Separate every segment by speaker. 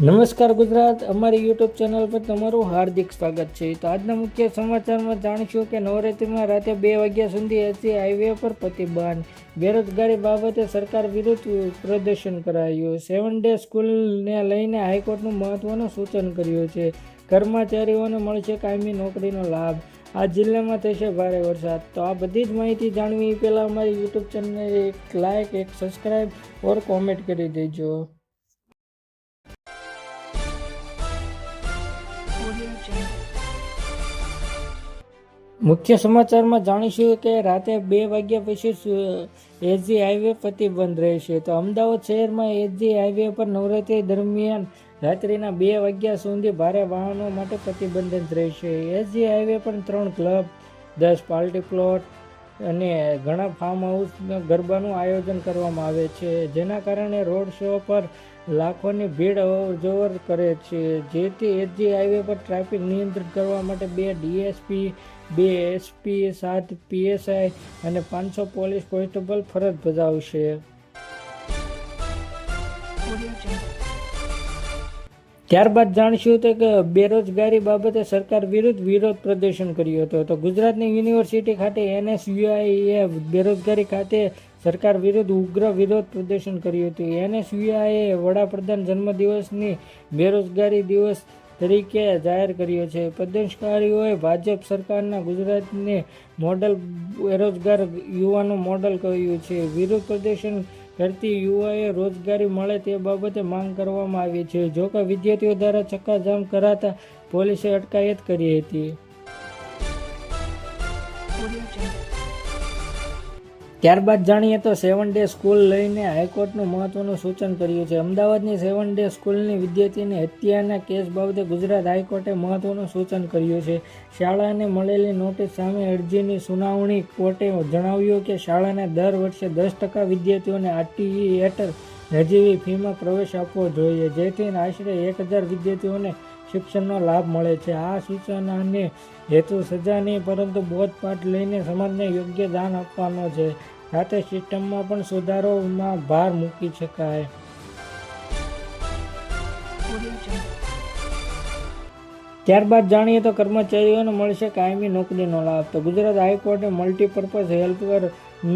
Speaker 1: નમસ્કાર ગુજરાત, અમારી YouTube channel પર તમારું હાર્દિક સ્વાગત છે. તો આજના મુખ્ય સમાચારમાં જાણીશું કે નવરાત્રિમાં રાતે બે વાગ્યા સુધી એસી હાઈવે પર પ્રતિબંધ. બેરોજગારી બાબતે સરકાર વિરુદ્ધ પ્રદર્શન કરાયું. સેવન ડે સ્કૂલને લઈને હાઈકોર્ટનું મહત્વનું સૂચન કર્યું છે. કર્મચારીઓને મળશે કાયમી નોકરીનો લાભ. આ જિલ્લામાં થશે ભારે વરસાદ. તો આ બધી જ માહિતી જાણવી પહેલાં અમારી યુટ્યુબ ચેનલને એક લાઇક એક સબસ્ક્રાઈબ ઓર કોમેન્ટ કરી દેજો. મુખ્ય સમાચારમાં જાણીશું કે રાતે બે વાગ્યા પછી એસજી હાઈવે પ્રતિબંધ રહેશે. તો અમદાવાદ શહેરમાં એસજી હાઈવે પર નવરાત્રી દરમિયાન રાત્રિના બે વાગ્યા સુધી ભારે વાહનો માટે પ્રતિબંધિત રહેશે. એસજી હાઈવે પર ત્રણ ક્લબ દસ પાર્ટી પ્લોટ અને ઘણા ફાર્મ હાઉસ ગરબાનું આયોજન કરવામાં આવે છે. જેના કારણે રોડ શો પર લાખોની ભીડ અવરજવર કરે છે. જેથી એસજી હાઈવે પર ટ્રાફિક નિયંત્રિત કરવા માટે બે ડીએસપી, બે એસપી, સાત પીએસઆઈ અને પાંચસો પોલીસ કોન્સ્ટેબલ ફરજ બજાવશે. ત્યારબાદ જાણશું તો કે બેરોજગારી બાબતે સરકાર વિરુદ્ધ વિરોધ પ્રદર્શન કર્યું હતું. તો ગુજરાતની યુનિવર્સિટી ખાતે એનએસયુઆઈએ બેરોજગારી ખાતે સરકાર વિરુદ્ધ ઉગ્ર વિરોધ પ્રદર્શન કર્યું હતું. એનએસયુઆઈએ વડાપ્રધાન જન્મદિવસની બેરોજગારી દિવસ તરીકે જાહેર કર્યો છે. પ્રદર્શનકારીઓએ ભાજપ સરકારના ગુજરાતને મોડલ બેરોજગાર યુવાનો મોડલ કહ્યું છે. વિરોધ પ્રદર્શન કરતી યુવાએ રોજગારી મળે તે બાબતે માંગ કરવામાં આવી છે. જોકે વિદ્યાર્થીઓ દ્વારા ચક્કાજામ કરાતા પોલીસે અટકાયત કરી હતી. ત્યારબાદ જાણીએ તો સેવન ડે સ્કૂલ લઈને હાઈકોર્ટનું મહત્વનું સૂચન કર્યું છે. અમદાવાદની સેવન ડે સ્કૂલની વિદ્યાર્થીની હત્યાના કેસ બાબતે ગુજરાત હાઈકોર્ટે મહત્વનું સૂચન કર્યું છે. શાળાને મળેલી નોટિસ સામે અરજીની સુનાવણી કોર્ટે જણાવ્યું કે શાળાને દર વર્ષે દસ ટકા વિદ્યાર્થીઓને આરટીઈ હેઠળ નજીવી ફીમાં પ્રવેશ આપવો જોઈએ. જેથી આશરે એક હજાર વિદ્યાર્થીઓને શિક્ષણનો લાભ મળે છે. આ સૂચનાને હેતુ સજા નહીં પરંતુ બોધપાઠ લઈને સમાજને યોગ્ય દાન આપવાનો છે. સાથે સિસ્ટમમાં પણ સુધારોમાં ભાર મૂકી શકાય. ત્યારબાદ જાણીએ તો કર્મચારીઓને મળશે કાયમી નોકરીનો લાભ. તો ગુજરાત હાઈકોર્ટે મલ્ટીપર્પઝ હેલ્પર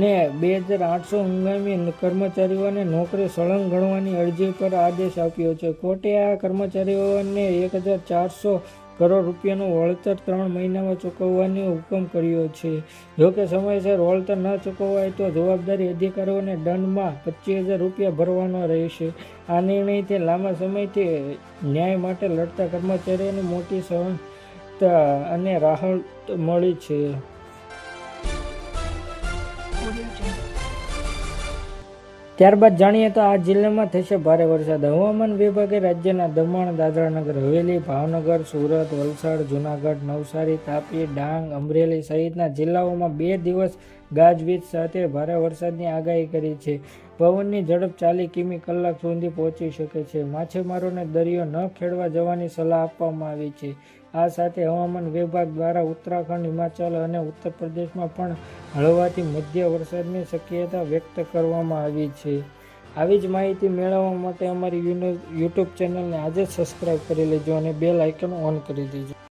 Speaker 1: ને બે હજાર આઠસો હંગામી કર્મચારીઓને નોકરી સળંગ ગણવાની અરજી પર આદેશ આપ્યો છે. કોર્ટે આ કર્મચારીઓને એક હજાર ચારસો કરોડ રૂપિયાનું વળતર ત્રણ મહિનામાં ચૂકવવાની હુકમ કર્યો છે. જોકે સમયસર વળતર ન ચૂકવાય તો જવાબદારી અધિકારીઓને દંડમાં પચીસ હજાર રૂપિયા ભરવાનો રહેશે. આ નિર્ણયથી લાંબા સમયથી ન્યાય માટે લડતા કર્મચારીઓને મોટી સહનતા અને રાહત મળી છે. ત્યારબાદ જાણીએ તો આ જિલ્લામાં થશે ભારે વરસાદ. હવામાન વિભાગે રાજ્યના દમણ, દાદરાનગર, હવેલી, ભાવનગર, સુરત, વલસાડ, જુનાગઢ, નવસારી, તાપી, ડાંગ, અમરેલી સહિતના જિલ્લાઓમાં બે દિવસ ગાજવીજ સાથે ભારે વરસાદની આગાહી કરી છે. પવનની ઝડપ ચાલી કિમી કલાક સુધી પહોંચી શકે છે. માછીમારોને દરિયો ન ખેડવા જવાની સલાહ આપવામાં આવી છે. આ સાથે હવામાન વિભાગ દ્વારા ઉત્તરાખંડ, હિમાચલ અને ઉત્તર પ્રદેશમાં પણ હળવાથી મધ્ય વરસાદની શક્યતા વ્યક્ત કરવામાં આવી છે. આવી જ માહિતી મેળવવા માટે અમારી યુટ્યુબ ચેનલને આજે સબસ્ક્રાઈબ કરી લેજો અને બેલ આઇકન ઓન કરી દેજો.